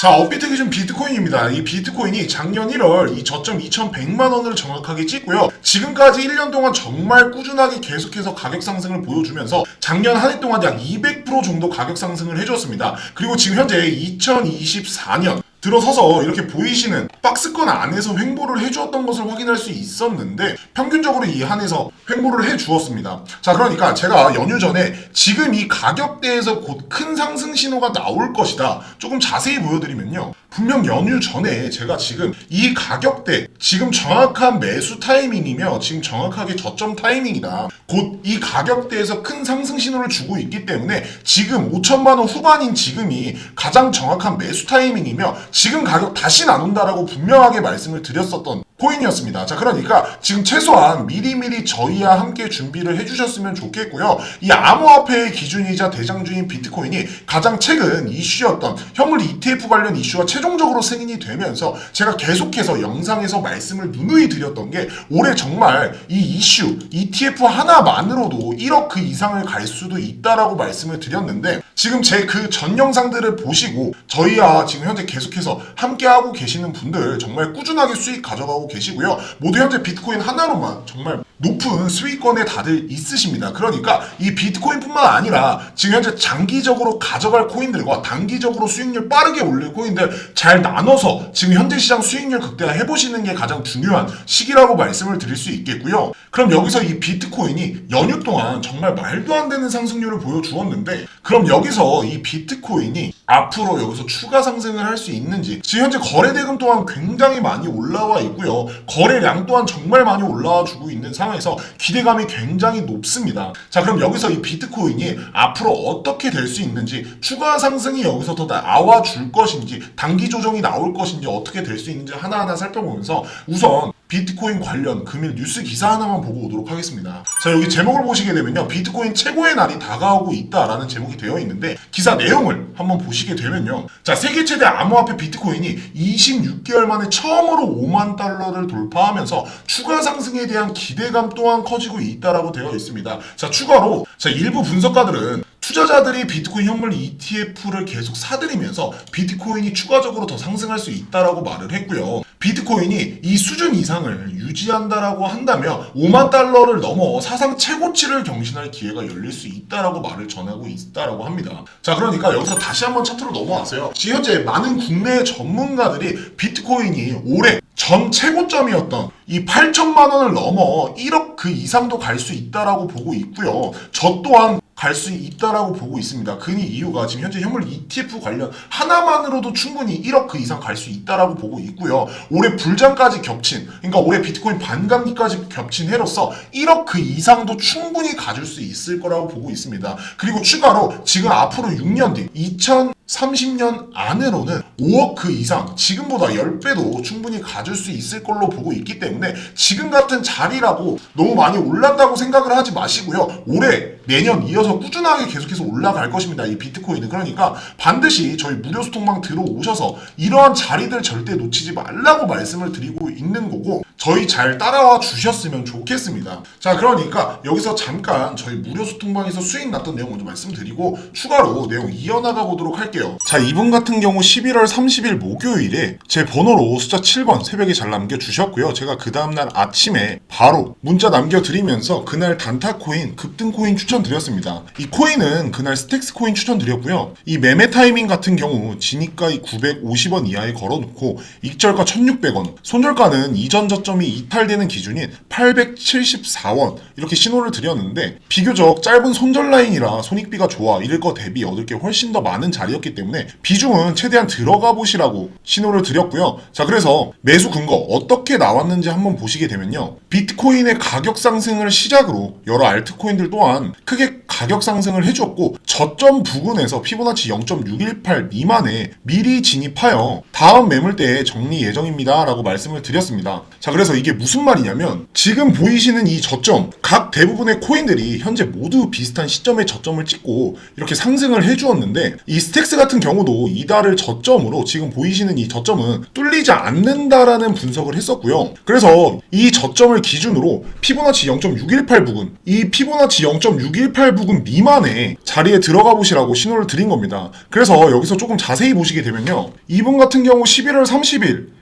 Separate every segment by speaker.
Speaker 1: 자, 업비트 기준 비트코인입니다. 이 비트코인이 작년 1월 이 저점 2,100만 원을 정확하게 찍고요. 지금까지 1년 동안 정말 꾸준하게 계속해서 가격 상승을 보여주면서 작년 한 해 동안 약 200% 정도 가격 상승을 해줬습니다. 그리고 지금 현재 2024년 들어서서 이렇게 보이시는 박스권 안에서 횡보를 해주었던 것을 확인할 수 있었는데 평균적으로 이 한에서 횡보를 해주었습니다. 자 그러니까 제가 연휴 전에 지금 이 가격대에서 곧 큰 상승 신호가 나올 것이다. 조금 자세히 보여드리면요. 분명 연휴 전에 제가 지금 이 가격대 지금 정확한 매수 타이밍이며 지금 정확하게 저점 타이밍이다. 곧 이 가격대에서 큰 상승 신호를 주고 있기 때문에 지금 5천만 원 후반인 지금이 가장 정확한 매수 타이밍이며 지금 가격 다시 안 온다라고 분명하게 말씀을 드렸었던 코인이었습니다. 자, 그러니까 지금 최소한 미리미리 저희와 함께 준비를 해주셨으면 좋겠고요. 이 암호화폐의 기준이자 대장주인 비트코인이 가장 최근 이슈였던 현물 ETF 관련 이슈가 최종적으로 승인이 되면서 제가 계속해서 영상에서 말씀을 누누이 드렸던 게 올해 정말 이 이슈 ETF 하나만으로도 1억 그 이상을 갈 수도 있다라고 말씀을 드렸는데 지금 제 그 전 영상들을 보시고 저희와 지금 현재 계속해서 함께하고 계시는 분들 정말 꾸준하게 수익 가져가고 계시고요. 모두 현재 비트코인 하나로만 정말 높은 수익권에 다들 있으십니다. 그러니까 이 비트코인뿐만 아니라 지금 현재 장기적으로 가져갈 코인들과 단기적으로 수익률 빠르게 올릴 코인들 잘 나눠서 지금 현재 시장 수익률 극대화 해 보시는 게 가장 중요한 시기라고 말씀을 드릴 수 있겠고요. 그럼 여기서 이 비트코인이 연휴 동안 정말 말도 안 되는 상승률을 보여주었는데 그럼 여기서 이 비트코인이 앞으로 여기서 추가 상승을 할 수 있는지 지금 현재 거래 대금 또한 굉장히 많이 올라와 있고요. 거래량 또한 정말 많이 올라와 주고 있는 상황 에서 기대감이 굉장히 높습니다. 자 그럼 여기서 이 비트코인이 앞으로 어떻게 될 수 있는지 추가 상승이 여기서 더 나와 줄 것인지 단기 조정이 나올 것인지 어떻게 될 수 있는지 하나하나 살펴보면서 우선 비트코인 관련 금일 뉴스 기사 하나만 보고 오도록 하겠습니다. 자, 여기 제목을 보시게 되면요. 비트코인 최고의 날이 다가오고 있다라는 제목이 되어 있는데 기사 내용을 한번 보시게 되면요. 자, 세계 최대 암호화폐 비트코인이 26개월 만에 처음으로 5만 달러를 돌파하면서 추가 상승에 대한 기대감 또한 커지고 있다라고 되어 있습니다. 자, 추가로 자, 일부 분석가들은 투자자들이 비트코인 현물 ETF를 계속 사들이면서 비트코인이 추가적으로 더 상승할 수 있다라고 말을 했고요. 비트코인이 이 수준 이상을 유지한다라고 한다면 5만 달러를 넘어 사상 최고치를 경신할 기회가 열릴 수 있다라고 말을 전하고 있다라고 합니다. 자, 그러니까 여기서 다시 한번 차트로 넘어왔어요. 지금 현재 많은 국내 전문가들이 비트코인이 올해 전 최고점이었던 이 8천만 원을 넘어 1억 그 이상도 갈 수 있다라고 보고 있고요. 저 또한 갈 수 있다라고 보고 있습니다. 그 이유가 지금 현재 현물 ETF 관련 하나만으로도 충분히 1억 그 이상 갈 수 있다라고 보고 있고요. 올해 불장까지 겹친, 그러니까 올해 비트코인 반감기까지 겹친 해로서 1억 그 이상도 충분히 가질 수 있을 거라고 보고 있습니다. 그리고 추가로 지금 앞으로 6년 뒤 2000 30년 안으로는 5억 그 이상 지금보다 10배도 충분히 가질 수 있을 걸로 보고 있기 때문에 지금 같은 자리라고 너무 많이 올랐다고 생각을 하지 마시고요. 올해 내년 이어서 꾸준하게 계속해서 올라갈 것입니다. 이 비트코인은 그러니까 반드시 저희 무료 소통방 들어오셔서 이러한 자리들 절대 놓치지 말라고 말씀을 드리고 있는 거고 저희 잘 따라와 주셨으면 좋겠습니다. 자 그러니까 여기서 잠깐 저희 무료 소통방에서 수익 났던 내용 먼저 말씀드리고 추가로 내용 이어나가 보도록 할게요. 자 이분 같은 경우 11월 30일 목요일에 제 번호로 숫자 7번 새벽에 잘 남겨주셨고요. 제가 그 다음날 아침에 바로 문자 남겨드리면서 그날 단타 코인 급등 코인 추천드렸습니다. 이 코인은 그날 스택스 코인 추천드렸고요. 이 매매 타이밍 같은 경우 진입가 950원 이하에 걸어놓고 익절가 1600원 손절가는 이전 저점이 이탈되는 기준인 874원 이렇게 신호를 드렸는데 비교적 짧은 손절 라인이라 손익비가 좋아 이럴 거 대비 얻을 게 훨씬 더 많은 자리였기 때문에 비중은 최대한 들어가 보시라고 신호를 드렸고요. 자 그래서 매수 근거 어떻게 나왔는지 한번 보시게 되면요. 비트코인의 가격 상승을 시작으로 여러 알트코인들 또한 크게 가격 상승을 해줬고 저점 부근에서 피보나치 0.618 미만에 미리 진입하여 다음 매물대에 정리 예정입니다 라고 말씀을 드렸습니다. 자 그래서 이게 무슨 말이냐면 지금 보이시는 이 저점 각 대부분의 코인들이 현재 모두 비슷한 시점에 저점을 찍고 이렇게 상승을 해주었는데 이 스택스 같은 경우도 이달을 저점으로 지금 보이시는 이 저점은 뚫리지 않는다라는 분석을 했었고요. 그래서 이 저점을 기준으로 피보나치 0.618 부근, 이 피보나치 0.618 부근 미만의 자리에 들어가 보시라고 신호를 드린 겁니다. 그래서 여기서 조금 자세히 보시게 되면요. 이분 같은 경우 11월 30일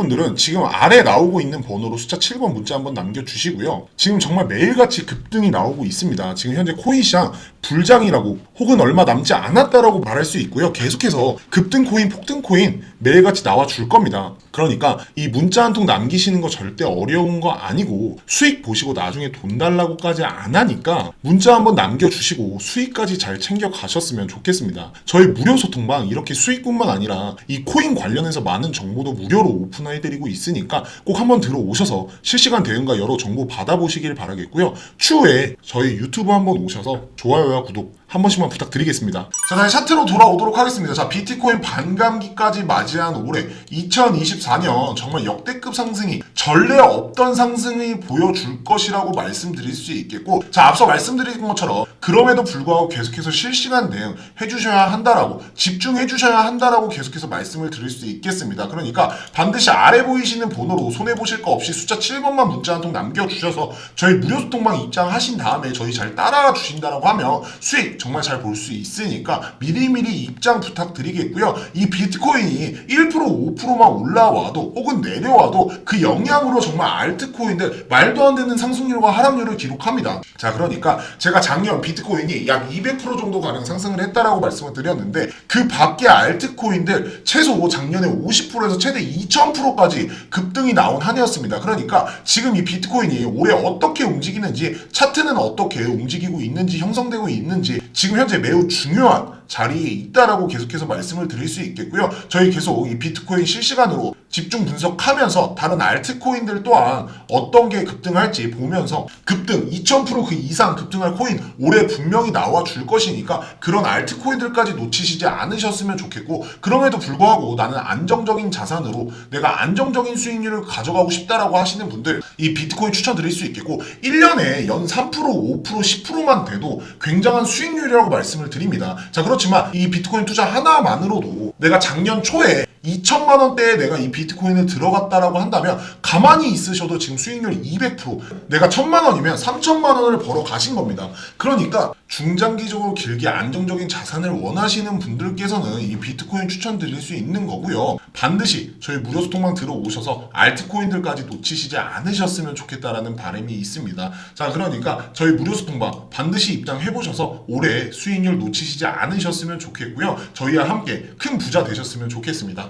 Speaker 1: 분들은 지금 아래 나오고 있는 번호로 숫자 7번 문자 한번 남겨주시고요. 지금 정말 매일같이 급등이 나오고 있습니다. 지금 현재 코인 시장 불장이라고 혹은 얼마 남지 않았다라고 말할 수 있고요. 계속해서 급등 코인, 폭등 코인 매일같이 나와 줄 겁니다. 그러니까 이 문자 한 통 남기시는 거 절대 어려운 거 아니고 수익 보시고 나중에 돈 달라고까지 안 하니까 문자 한번 남겨주시고 수익까지 잘 챙겨 가셨으면 좋겠습니다. 저희 무료 소통방 이렇게 수익뿐만 아니라 이 코인 관련해서 많은 정보도 무료로 오픈 해드리고 있으니까 꼭 한번 들어오셔서 실시간 대응과 여러 정보 받아보시길 바라겠고요. 추후에 저희 유튜브 한번 오셔서 좋아요와 구독 한 번씩만 부탁드리겠습니다. 자, 다시 차트로 돌아오도록 하겠습니다. 자, 비트코인 반감기까지 맞이한 올해 2024년 정말 역대급 상승이 전례 없던 상승이 보여줄 것이라고 말씀드릴 수 있겠고, 자, 앞서 말씀드린 것처럼 그럼에도 불구하고 계속해서 실시간 대응 해주셔야 한다라고 집중해 주셔야 한다라고 계속해서 말씀을 드릴 수 있겠습니다. 그러니까 반드시 아래 보이시는 번호로 손해 보실 거 없이 숫자 7번만 문자 한 통 남겨주셔서 저희 무료 소통방 입장하신 다음에 저희 잘 따라와 주신다라고 하면 수익 정말 잘 볼 수 있으니까 미리미리 입장 부탁드리겠고요. 이 비트코인이 1% 5%만 올라와도 혹은 내려와도 그 영향으로 정말 알트코인들 말도 안 되는 상승률과 하락률을 기록합니다. 자 그러니까 제가 작년 비트코인이 약 200% 정도 가량 상승을 했다라고 말씀을 드렸는데 그 밖에 알트코인들 최소 작년에 50%에서 최대 2000%까지 급등이 나온 한 해였습니다. 그러니까 지금 이 비트코인이 올해 어떻게 움직이는지 차트는 어떻게 움직이고 있는지 형성되고 있는지 지금 현재 매우 중요한 자리에 있다라고 계속해서 말씀을 드릴 수 있겠고요. 저희 계속 이 비트코인 실시간으로 집중 분석하면서 다른 알트코인들 또한 어떤 게 급등할지 보면서 급등 2000%그 이상 급등할 코인 올해 분명히 나와 줄 것이니까 그런 알트코인들까지 놓치시지 않으셨으면 좋겠고 그럼에도 불구하고 나는 안정적인 자산으로 내가 안정적인 수익률을 가져가고 싶다라고 하시는 분들 이 비트코인 추천드릴 수 있겠고 1년에 연 3% 5% 10%만 돼도 굉장한 수익률이라고 말씀을 드립니다. 자 그렇지만 이 비트코인 투자 하나만으로도 내가 작년 초에 2천만 원대에 내가 이 비트코인을 들어갔다라고 한다면 가만히 있으셔도 지금 수익률 200% 내가 1천만 원이면 3천만 원을 벌어 가신 겁니다. 그러니까 중장기적으로 길게 안정적인 자산을 원하시는 분들께서는 이 비트코인 추천드릴 수 있는 거고요. 반드시 저희 무료 소통방 들어오셔서 알트코인들까지 놓치시지 않으셨으면 좋겠다라는 바람이 있습니다. 자, 그러니까 저희 무료 소통방 반드시 입장해 보셔서 올해 수익률 놓치시지 않으셨으면 좋겠고요. 저희와 함께 큰 부자 되셨으면 좋겠습니다.